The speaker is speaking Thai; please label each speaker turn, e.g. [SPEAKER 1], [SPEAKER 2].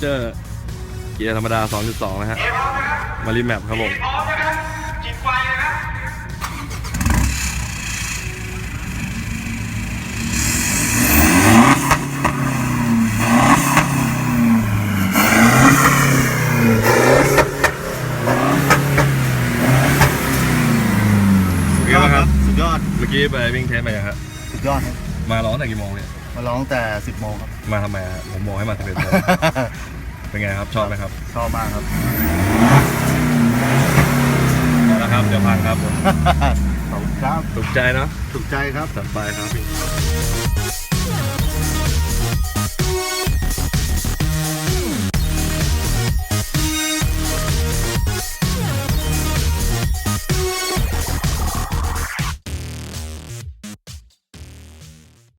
[SPEAKER 1] เจอร์ เกียร์ธรรมดา 2.2 นะฮะ มารีแมปครับผม
[SPEAKER 2] พร้อมนะครับจิบไฟนะครับ
[SPEAKER 1] สุดยอดครับ
[SPEAKER 3] สุดยอด
[SPEAKER 1] เมื่อกี้ไปวิ่งเทสไปยังครับ
[SPEAKER 3] สุดยอดครับ
[SPEAKER 1] มาร้องแต่กี่โมงเนี่ย
[SPEAKER 3] มาร้องแต่ 10โมงครับ
[SPEAKER 1] มาทำไมฮะผมบอกให้มา11โมง เป็นไงครับชอบไหมครับ
[SPEAKER 3] ชอบมากครับ
[SPEAKER 1] เอาละครับเดี๋ยวพังครับผม
[SPEAKER 3] ขอบคุณครับ
[SPEAKER 1] ถูกใจเนาะ
[SPEAKER 3] ถูกใจครับ
[SPEAKER 1] จัดไปครับ